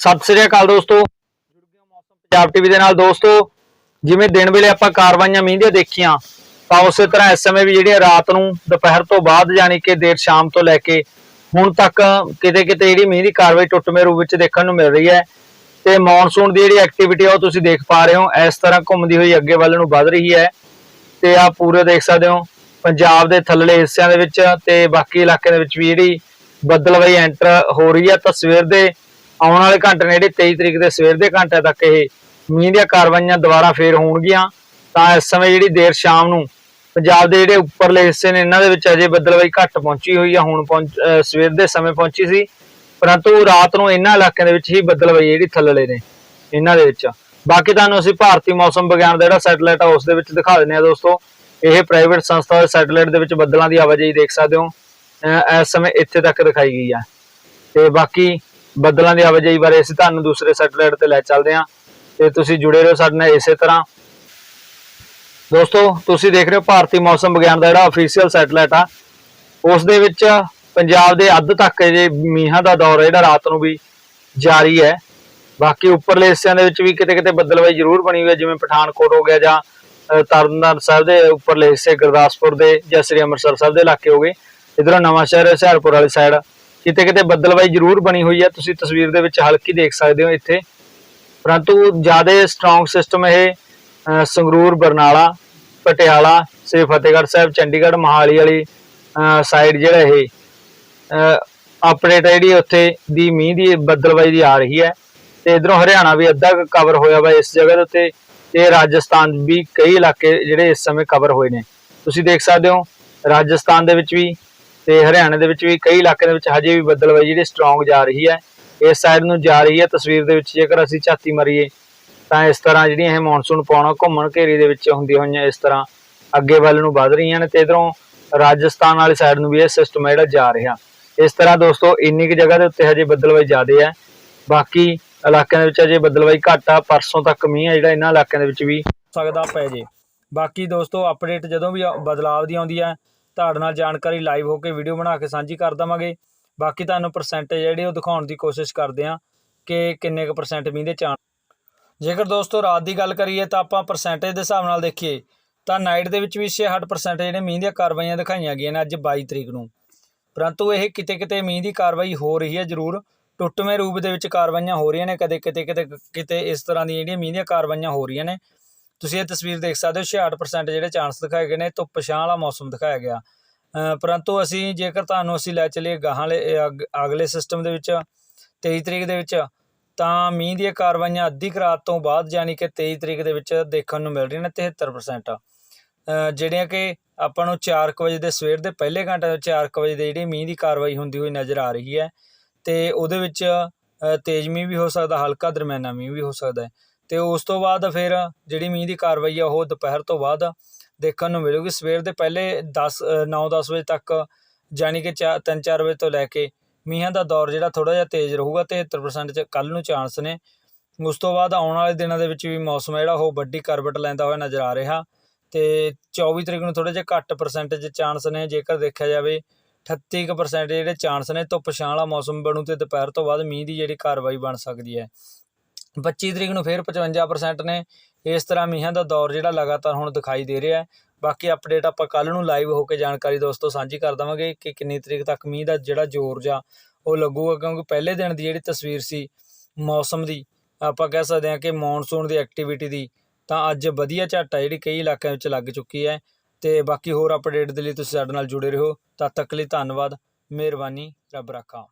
ਸਤਿ ਸ੍ਰੀ ਅਕਾਲ ਦੋਸਤੋ। ਜੁੜ ਗਏ ਮੌਸਮ, ਪੰਜਾਬ ਟੀਵੀ ਦੇ ਨਾਲ ਦੋਸਤੋ। ਜਿਵੇਂ ਦਿਨ ਵੇਲੇ ਆਪਾਂ ਕਾਰਵਾਈਆਂ ਮੀਂਹ ਦੀਆਂ ਦੇਖੀਆਂ, ਤਾਂ ਉਸੇ ਤਰ੍ਹਾਂ ਇਸ ਸਮੇਂ ਵੀ ਜਿਹੜੀਆਂ ਰਾਤ ਨੂੰ ਦੁਪਹਿਰ ਤੋਂ ਬਾਅਦ ਯਾਨੀ ਕਿ ਦੇਰ ਸ਼ਾਮ ਤੋਂ ਲੈ ਕੇ ਹੁਣ ਤੱਕ ਕਿਤੇ ਕਿਤੇ ਜਿਹੜੀ ਮੀਂਹ ਦੀ ਕਾਰਵਾਈ ਟੁੱਟਵੇਂ ਰੂਪ ਵਿੱਚ ਦੇਖਣ ਨੂੰ ਮਿਲ ਰਹੀ ਹੈ। ਤੇ ਮੌਨਸੂਨ ਦੀ ਜਿਹੜੀ ਐਕਟੀਵਿਟੀ ਆ ਉਹ ਤੁਸੀਂ ਦੇਖ ਪਾ ਰਹੇ ਹੋ, ਇਸ ਤਰ੍ਹਾਂ ਘੁੰਮਦੀ ਹੋਈ ਅੱਗੇ ਵੱਲ ਨੂੰ ਵੱਧ ਰਹੀ ਹੈ। ਤੇ ਆ ਪੂਰੇ ਦੇਖ ਸਕਦੇ ਹੋ, ਪੰਜਾਬ ਦੇ ਥੱਲੜੇ ਹਿੱਸਿਆਂ ਦੇ ਵਿੱਚ ਤੇ ਬਾਕੀ ਇਲਾਕਿਆਂ ਦੇ ਵਿੱਚ ਵੀ ਜਿਹੜੀ ਬੱਦਲਵਾਈ ਐਂਟਰ ਹੋ ਰਹੀ ਹੈ ਤਾਂ ਸਵੇਰ ਦੇ ਆਉਣ ਵਾਲੇ ਘੰਟੇ ਨੇ ਜਿਹੜੇ 23 ਤਰੀਕ ਦੇ ਸਵੇਰ ਦੇ ਘੰਟੇ ਤੱਕ ਇਹ ਮੀਂਹ ਦੀਆਂ ਕਾਰਵਾਈਆਂ ਦੁਬਾਰਾ ਫੇਰ ਹੋਣਗੀਆਂ। ਤਾਂ ਇਸ ਸਮੇਂ ਜਿਹੜੀ ਦੇਰ ਸ਼ਾਮ ਨੂੰ ਪੰਜਾਬ ਦੇ ਜਿਹੜੇ ਉੱਪਰਲੇ ਹਿੱਸੇ ਨੇ, ਇਹਨਾਂ ਦੇ ਵਿੱਚ ਅਜੇ ਬੱਦਲਵਾਈ ਘੱਟ ਪਹੁੰਚੀ ਹੋਈ ਆ, ਹੁਣ ਪਹੁੰਚ ਸਵੇਰ ਦੇ ਸਮੇਂ ਪਹੁੰਚੀ ਸੀ। ਪਰੰਤੂ ਰਾਤ ਨੂੰ ਇਹਨਾਂ ਇਲਾਕਿਆਂ ਦੇ ਵਿੱਚ ਹੀ ਬੱਦਲਵਾਈ ਜਿਹੜੀ ਥੱਲੜੇ ਨੇ, ਇਹਨਾਂ ਦੇ ਵਿੱਚ। ਬਾਕੀ ਤੁਹਾਨੂੰ ਅਸੀਂ ਭਾਰਤੀ ਮੌਸਮ ਵਿਗਿਆਨ ਦਾ ਜਿਹੜਾ ਸੈਟੇਲਾਈਟ ਆ, ਉਸ ਦੇ ਵਿੱਚ ਦਿਖਾ ਦਿੰਦੇ ਆ ਦੋਸਤੋ। ਇਹ ਪ੍ਰਾਈਵੇਟ ਸੰਸਥਾ ਦੇ ਸੈਟੇਲਾਈਟ ਦੇ ਵਿੱਚ ਬੱਦਲਾਂ ਦੀ ਆਵਾਜਾਈ ਦੇਖ ਸਕਦੇ ਹੋ। ਇਸ ਸਮੇਂ ਇੱਥੇ ਤੱਕ ਦਿਖਾਈ ਗਈ ਆ। ਤੇ ਬਾਕੀ ਬੱਦਲਾਂ ਦੀ ਆਵਾਜਾਈ ਬਾਰੇ ਅਸੀਂ ਤੁਹਾਨੂੰ ਦੂਸਰੇ ਸੈਟੇਲਾਈਟ ਤੇ ਲੈ ਚੱਲਦੇ ਹਾਂ ਤੇ ਤੁਸੀਂ ਜੁੜੇ ਰਹੋ ਸਾਡੇ ਨਾਲ ਇਸੇ ਤਰ੍ਹਾਂ। ਦੋਸਤੋ ਤੁਸੀਂ ਦੇਖ ਰਹੇ ਹੋ ਭਾਰਤੀ ਮੌਸਮ ਵਿਗਿਆਨ ਦਾ ਜਿਹੜਾ ਅਫੀਸ਼ੀਅਲ ਸੈਟੇਲਾਈਟ ਆ। ਉਸ ਦੇ ਵਿੱਚ ਪੰਜਾਬ ਦੇ ਅੱਧ ਤੱਕ ਜੇ ਮੀਂਹਾਂ ਦਾ ਦੌਰ ਹੈ ਜਿਹੜਾ ਰਾਤ ਨੂੰ ਵੀ ਜਾਰੀ ਹੈ। ਬਾਕੀ ਉੱਪਰਲੇ ਹਿੱਸਿਆਂ ਦੇ ਵਿੱਚ ਵੀ ਕਿਤੇ ਕਿਤੇ ਬੱਦਲਵਾਈ ਜ਼ਰੂਰ ਬਣੀ ਹੋਈ ਹੈ ਜਿਵੇਂ ਪਠਾਨਕੋਟ ਹੋ ਗਿਆ ਜਾਂ ਅਹ, ਤਰਨਤਾਰਨ ਸਾਹਿਬ ਦੇ ਉੱਪਰਲੇ ਹਿੱਸੇ ਗੁਰਦਾਸਪੁਰ ਦੇ ਜਾਂ ਸ੍ਰੀ ਅੰਮ੍ਰਿਤਸਰ ਸਾਹਿਬ ਦੇ ਇਲਾਕੇ ਹੋ ਗਏ। ਇਧਰੋਂ ਨਵਾਂ ਸ਼ਹਿਰ ਹੁਸ਼ਿਆਰਪੁਰ ਵਾਲੀ ਸਾਈਡ ਕਿਤੇ ਕਿਤੇ ਬੱਦਲਵਾਈ ਜ਼ਰੂਰ ਬਣੀ ਹੋਈ ਹੈ ਤੁਸੀਂ ਤਸਵੀਰ ਦੇ ਵਿੱਚ ਹਲਕੀ ਦੇਖ ਸਕਦੇ ਹੋ ਇੱਥੇ। ਪਰੰਤੂ ਜ਼ਿਆਦਾ ਸਟਰੋਂਗ ਸਿਸਟਮ ਇਹ ਸੰਗਰੂਰ, ਬਰਨਾਲਾ, ਪਟਿਆਲਾ ਸੇ ਫਤਿਹਗੜ੍ਹ ਸਾਹਿਬ, ਚੰਡੀਗੜ੍ਹ, ਮਹਾਲੀ ਵਾਲੀ ਸਾਈਡ ਜਿਹੜਾ ਇਹ ਅਪਡੇਟ ਜਿਹੜੀ ਉੱਥੇ ਦੀ ਮੀਂਹ ਦੀ ਬੱਦਲਵਾਈ ਦੀ ਆ ਰਹੀ ਹੈ। ਤੇ ਇਧਰੋਂ ਹਰਿਆਣਾ ਵੀ ਅੱਧਾ ਕਵਰ ਹੋਇਆ ਵਾ ਇਸ ਜਗ੍ਹਾ ਦੇ ਉੱਤੇ। ਤੇ ਰਾਜਸਥਾਨ ਵੀ ਕਈ ਇਲਾਕੇ ਜਿਹੜੇ ਇਸ ਸਮੇਂ ਕਵਰ ਹੋਏ ਨੇ। ਤੁਸੀਂ ਦੇਖ ਸਕਦੇ ਹੋ, ਰਾਜਸਥਾਨ ਦੇ ਵਿੱਚ ਵੀ ਤੇ ਹਰਿਆਣਾ ਦੇ ਵਿੱਚ ਵੀ ਕਈ ਇਲਾਕਿਆਂ ਦੇ ਵਿੱਚ ਹਜੇ ਵੀ ਬੱਦਲਵਾਈ ਜਿਹੜੀ ਸਟਰੋਂਗ ਜਾ ਰਹੀ ਹੈ। ਇਸ ਸਾਈਡ ਨੂੰ ਜਾ ਰਹੀ ਹੈ ਤਸਵੀਰ ਦੇ ਵਿੱਚ ਜੇਕਰ ਅਸੀਂ ਝਾਤੀ ਮਾਰੀਏ, ਤਾਂ ਇਸ ਤਰ੍ਹਾਂ ਜਿਹੜੀਆਂ ਇਹ ਮੌਨਸੂਨ ਪਾਉਣਾ ਘੁੰਮਣ ਘੇਰੀ ਦੇ ਵਿੱਚ ਹੁੰਦੀਆਂ ਹੋਈਆਂ ਇਸ ਤਰ੍ਹਾਂ ਅੱਗੇ ਵੱਲ ਨੂੰ ਵੱਧ ਰਹੀਆਂ ਨੇ ਤੇ ਇਧਰੋਂ ਰਾਜਸਥਾਨ ਵਾਲੀ ਸਾਈਡ ਨੂੰ ਵੀ ਇਹ ਸਿਸਟਮ ਜਿਹੜਾ ਜਾ ਰਿਹਾ। ਇਸ ਤਰ੍ਹਾਂ ਦੋਸਤੋ ਇੰਨੀ ਕੁ ਜਗ੍ਹਾ ਦੇ ਉੱਤੇ ਹਜੇ ਬੱਦਲਵਾਈ ਜ਼ਿਆਦੇ ਹੈ ਬਾਕੀ ਇਲਾਕਿਆਂ ਦੇ ਵਿੱਚ ਹਜੇ ਬੱਦਲਵਾਈ ਘੱਟ ਆ, ਪਰਸੋਂ ਤੱਕ ਮੀਂਹ ਆ ਜਿਹੜਾ ਇਹਨਾਂ ਇਲਾਕਿਆਂ ਦੇ ਵਿੱਚ ਵੀ। ਸਕਦਾ ਪੈ ਜੇ। ਬਾਕੀ ਦੋਸਤੋ ਅਪਡੇਟ ਜਦੋਂ ਵੀ ਬਦਲਾਵ ਦੀ ਆਉਂਦੀ ਹੈ ਤੁਹਾਡੇ ਨਾਲ ਜਾਣਕਾਰੀ ਲਾਈਵ ਹੋ ਕੇ ਵੀਡੀਓ ਬਣਾ ਕੇ ਸਾਂਝੀ ਕਰ ਦਵਾਂਗੇ। ਬਾਕੀ ਤੁਹਾਨੂੰ ਪਰਸੈਂਟੇਜ ਜਿਹੜੇ ਉਹ ਦਿਖਾਉਣ ਦੀ ਕੋਸ਼ਿਸ਼ ਕਰਦੇ ਆ ਕਿ ਕਿੰਨੇ ਕੁ ਪਰਸੈਂਟ ਮੀਂਹ ਦੇ ਚਾਂਸ ਜੇਕਰ ਦੋਸਤੋ ਰਾਤ ਦੀ ਗੱਲ ਕਰੀਏ ਤਾਂ ਆਪਾਂ ਪਰਸੈਂਟੇਜ ਦੇ ਹਿਸਾਬ ਨਾਲ ਦੇਖੀਏ, ਤਾਂ ਨਾਈਟ ਦੇ ਵਿੱਚ ਵੀ 66% ਜਿਹੜੇ ਮੀਂਹ ਦੀਆਂ ਕਾਰਵਾਈਆਂ ਦਿਖਾਈਆਂ ਗਈਆਂ ਨੇ ਅੱਜ 22 ਤਰੀਕ ਨੂੰ। ਪਰੰਤੂ ਇਹ ਕਿਤੇ ਕਿਤੇ ਮੀਂਹ ਦੀ ਕਾਰਵਾਈ ਹੋ ਰਹੀ ਹੈ ਜ਼ਰੂਰ। ਟੁੱਟਵੇਂ ਰੂਪ ਦੇ ਵਿੱਚ ਕਾਰਵਾਈਆਂ ਹੋ ਰਹੀਆਂ ਨੇ, ਕਦੇ ਕਿਤੇ ਕਿਤੇ ਕਿਤੇ ਇਸ ਤਰ੍ਹਾਂ ਦੀਆਂ ਜਿਹੜੀਆਂ ਮੀਂਹ ਦੀਆਂ ਕਾਰਵਾਈਆਂ ਹੋ ਰਹੀਆਂ ਨੇ ਤੁਸੀਂ ਇਹ ਤਸਵੀਰ ਦੇਖ ਸਕਦੇ ਹੋ 66% ਜਿਹੜੇ ਚਾਂਸ ਦਿਖਾਏ ਗਏ ਨੇ, ਧੁੱਪ ਛਾਂ ਵਾਲਾ ਮੌਸਮ ਦਿਖਾਇਆ ਗਿਆ। ਪਰੰਤੂ ਅਸੀਂ ਜੇਕਰ ਤੁਹਾਨੂੰ ਅਸੀਂ ਲੈ ਚਲੀਏ ਗਾਹਾਂ ਵਾਲੇ ਅਗ- ਅਗਲੇ ਸਿਸਟਮ ਦੇ ਵਿੱਚ 23 ਤਰੀਕ ਦੇ ਵਿੱਚ, ਤਾਂ ਮੀਂਹ ਦੀਆਂ ਕਾਰਵਾਈਆਂ ਅੱਧੀ ਕੁ ਰਾਤ ਤੋਂ ਬਾਅਦ ਯਾਨੀ ਕਿ 23 ਤਰੀਕ ਦੇ ਵਿੱਚ ਦੇਖਣ ਨੂੰ ਮਿਲ ਰਹੀਆਂ ਨੇ 73% ਜਿਹੜੀਆਂ ਕਿ ਆਪਾਂ ਨੂੰ 4 ਵਜੇ ਦੇ ਸਵੇਰ ਦੇ ਪਹਿਲੇ ਘੰਟੇ 4 ਵਜੇ ਦੇ ਜਿਹੜੀ ਮੀਂਹ ਦੀ ਕਾਰਵਾਈ ਹੁੰਦੀ ਹੋਈ ਨਜ਼ਰ ਆ ਰਹੀ ਹੈ, ਤੇ ਉਹਦੇ ਵਿੱਚ ਤੇਜ਼ ਮੀਂਹ ਵੀ ਹੋ ਸਕਦਾ, ਹਲਕਾ ਦਰਮਿਆਨਾ ਮੀਂਹ ਵੀ ਹੋ ਸਕਦਾ ਹੈ। ਅਤੇ ਉਸ ਤੋਂ ਬਾਅਦ ਫਿਰ ਜਿਹੜੀ ਮੀਂਹ ਦੀ ਕਾਰਵਾਈ ਆ, ਉਹ ਦੁਪਹਿਰ ਤੋਂ ਬਾਅਦ ਦੇਖਣ ਨੂੰ ਮਿਲੂਗੀ। ਸਵੇਰ ਦੇ ਪਹਿਲੇ ਦਸ ਨੌ ਦਸ ਵਜੇ ਤੱਕ ਯਾਨੀ ਕਿ 3-4 ਵਜੇ ਤੋਂ ਲੈ ਕੇ ਮੀਂਹਾਂ ਦਾ ਦੌਰ ਜਿਹੜਾ ਥੋੜ੍ਹਾ ਜਿਹਾ ਤੇਜ਼ ਰਹੂਗਾ 73% ਚ ਕੱਲ੍ਹ ਨੂੰ ਚਾਂਸ ਨੇ। ਉਸ ਤੋਂ ਬਾਅਦ ਆਉਣ ਵਾਲੇ ਦਿਨਾਂ ਦੇ ਵਿੱਚ ਵੀ ਮੌਸਮ ਜਿਹੜਾ, ਉਹ ਵੱਡੀ ਕਰਵਟ ਲੈਂਦਾ ਹੋਇਆ ਨਜ਼ਰ ਆ ਰਿਹਾ ਅਤੇ 24 ਤਰੀਕ ਨੂੰ ਥੋੜ੍ਹਾ ਜਿਹਾ ਘੱਟ ਪਰਸੈਂਟੇਜ ਚਾਂਸ ਨੇ। ਜੇਕਰ ਦੇਖਿਆ ਜਾਵੇ 38% ਜਿਹੜੇ ਚਾਂਸ ਨੇ, ਧੁੱਪ ਛਾਂ ਵਾਲਾ ਮੌਸਮ ਬਣੂ ਅਤੇ ਦੁਪਹਿਰ ਤੋਂ ਬਾਅਦ ਮੀਂਹ ਦੀ ਜਿਹੜੀ ਕਾਰਵਾਈ ਬਣ ਸਕਦੀ ਹੈ। 25 ਤਰੀਕ ਨੂੰ ਫਿਰ 55% ਨੇ। ਇਸ ਤਰ੍ਹਾਂ ਮੀਂਹਾਂ ਦਾ ਦੌਰ ਜਿਹੜਾ ਲਗਾਤਾਰ ਹੁਣ ਦਿਖਾਈ ਦੇ ਰਿਹਾ ਹੈ। ਬਾਕੀ ਅਪਡੇਟ ਆਪਾਂ ਕੱਲ ਨੂੰ ਲਾਈਵ ਹੋ ਕੇ ਜਾਣਕਾਰੀ ਦੋਸਤੋ ਸਾਂਝੀ ਕਰ ਦਵਾਂਗੇ ਕਿ ਕਿੰਨੀ ਤਰੀਕ ਤੱਕ ਮੀਂਹ ਦਾ ਜਿਹੜਾ ਜ਼ੋਰ ਜਾਂ ਉਹ ਲੱਗੂਗਾ, ਕਿਉਂਕਿ ਪਹਿਲੇ ਦਿਨ ਦੀ ਜਿਹੜੀ ਤਸਵੀਰ ਸੀ ਮੌਸਮ ਦੀ, ਆਪਾਂ ਕਹਿ ਸਕਦੇ ਹਾਂ ਕਿ ਮੌਨਸੂਨ ਦੀ ਐਕਟੀਵਿਟੀ ਦੀ, ਤਾਂ ਅੱਜ ਵਧੀਆ ਝੱਟ ਆ ਜਿਹੜੀ ਕਈ ਇਲਾਕਿਆਂ ਵਿੱਚ ਲੱਗ ਚੁੱਕੀ ਹੈ। ਤੇ ਬਾਕੀ ਹੋਰ ਅਪਡੇਟ ਦੇ ਲਈ ਤੁਸੀਂ ਸਾਡੇ ਨਾਲ ਜੁੜੇ ਰਹੋ। ਤਦ ਤੱਕ ਲਈ ਧੰਨਵਾਦ। ਮਿਹਰਬਾਨੀ। ਰੱਬ ਰਾਖਾ।